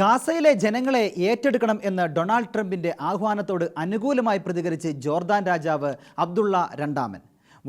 ഗാസയിലെ ജനങ്ങളെ ഏറ്റെടുക്കണം എന്ന് ഡൊണാൾഡ് ട്രംപിന്റെ ആഹ്വാനത്തോട് അനുകൂലമായി പ്രതികരിച്ച് ജോർദാൻ രാജാവ് അബ്ദുള്ള രണ്ടാമൻ.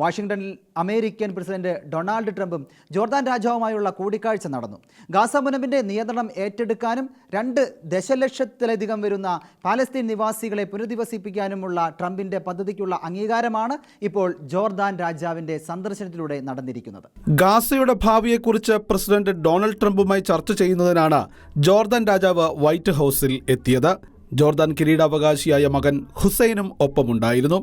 വാഷിംഗ്ടണിൽ അമേരിക്കൻ പ്രസിഡന്റ് ഡൊണാൾഡ് ട്രംപും ജോർദാൻ രാജാവുമായുള്ള കൂടിക്കാഴ്ച നടന്നു. ഗാസ മുനമ്പിന്റെ നിയന്ത്രണം ഏറ്റെടുക്കാനും രണ്ട് ദശലക്ഷത്തിലധികം വരുന്ന പാലസ്തീൻ നിവാസികളെ പുനരധിവസിപ്പിക്കാനുമുള്ള ട്രംപിന്റെ പദ്ധതിക്കുള്ള അംഗീകാരമാണ് ഇപ്പോൾ ജോർദാൻ രാജാവിന്റെ സന്ദർശനത്തിലൂടെ നടന്നിരിക്കുന്നത്. ഗാസയുടെ ഭാവിയെക്കുറിച്ച് പ്രസിഡന്റ് ഡൊണാൾഡ് ട്രംപുമായി ചർച്ച ചെയ്യുന്നതിനാണ് ജോർദാൻ രാജാവ് വൈറ്റ് ഹൗസിൽ എത്തിയത്. ജോർദാൻ കിരീടാവകാശിയായ മകൻ ഹുസൈനും ഒപ്പമുണ്ടായിരുന്നു.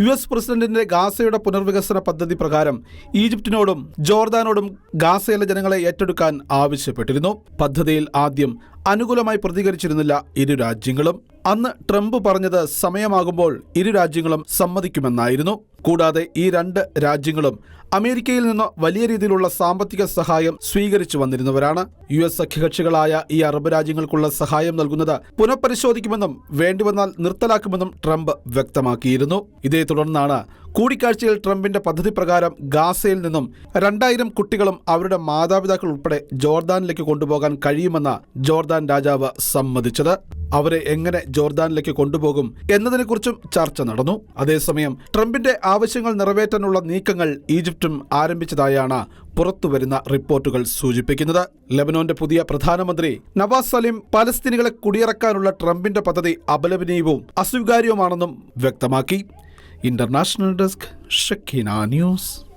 യു എസ് പ്രസിഡന്റിന്റെ ഗാസയുടെ പുനർവികസന പദ്ധതി പ്രകാരം ഈജിപ്തിനോടും ജോർദാനോടും ഗാസയിലെ ജനങ്ങളെ ഏറ്റെടുക്കാൻ ആവശ്യപ്പെട്ടിരുന്നു. പദ്ധതിയിൽ ആദ്യം അനുകൂലമായി പ്രതികരിച്ചിരുന്നില്ല ഇരു രാജ്യങ്ങളും. അന്ന് ട്രംപ് പറഞ്ഞത് സമയമാകുമ്പോൾ ഇരു രാജ്യങ്ങളും സമ്മതിക്കുമെന്നായിരുന്നു. കൂടാതെ ഈ രണ്ട് രാജ്യങ്ങളും അമേരിക്കയിൽ നിന്ന് വലിയ രീതിയിലുള്ള സാമ്പത്തിക സഹായം സ്വീകരിച്ചു വന്നിരുന്നവരാണ്. യു എസ് സഖ്യകക്ഷികളായ ഈ അറബ് രാജ്യങ്ങൾക്കുള്ള സഹായം നൽകുന്നത് പുനഃപരിശോധിക്കുമെന്നും വേണ്ടിവന്നാൽ നിർത്തലാക്കുമെന്നും ട്രംപ് വ്യക്തമാക്കിയിരുന്നു. ഇതേ തുടർന്നാണ് കൂടിക്കാഴ്ചയിൽ ട്രംപിന്റെ പദ്ധതി പ്രകാരം ഗാസയിൽ നിന്നും രണ്ടായിരം കുട്ടികളും അവരുടെ മാതാപിതാക്കൾ ഉൾപ്പെടെ ജോർദാനിലേക്ക് കൊണ്ടുപോകാൻ കഴിയുമെന്ന് ജോർദാൻ രാജാവ് സമ്മതിച്ചത്. അവരെ എങ്ങനെ ജോർദാനിലേക്ക് കൊണ്ടുപോകും എന്നതിനെക്കുറിച്ചും ചർച്ച നടന്നു. അതേസമയം ട്രംപിന്റെ ആവശ്യങ്ങൾ നിറവേറ്റാനുള്ള നീക്കങ്ങൾ ഈജിപ്തും ആരംഭിച്ചതായാണ് പുറത്തുവരുന്ന റിപ്പോർട്ടുകൾ സൂചിപ്പിക്കുന്നത്. ലെബനോന്റെ പുതിയ പ്രധാനമന്ത്രി നവാസ് സലീം പലസ്തീനികളെ കുടിയിറക്കാനുള്ള ട്രംപിന്റെ പദ്ധതി അപലപനീയവും അസ്വീകാര്യവുമാണെന്നും വ്യക്തമാക്കി. International desk Shakeena news.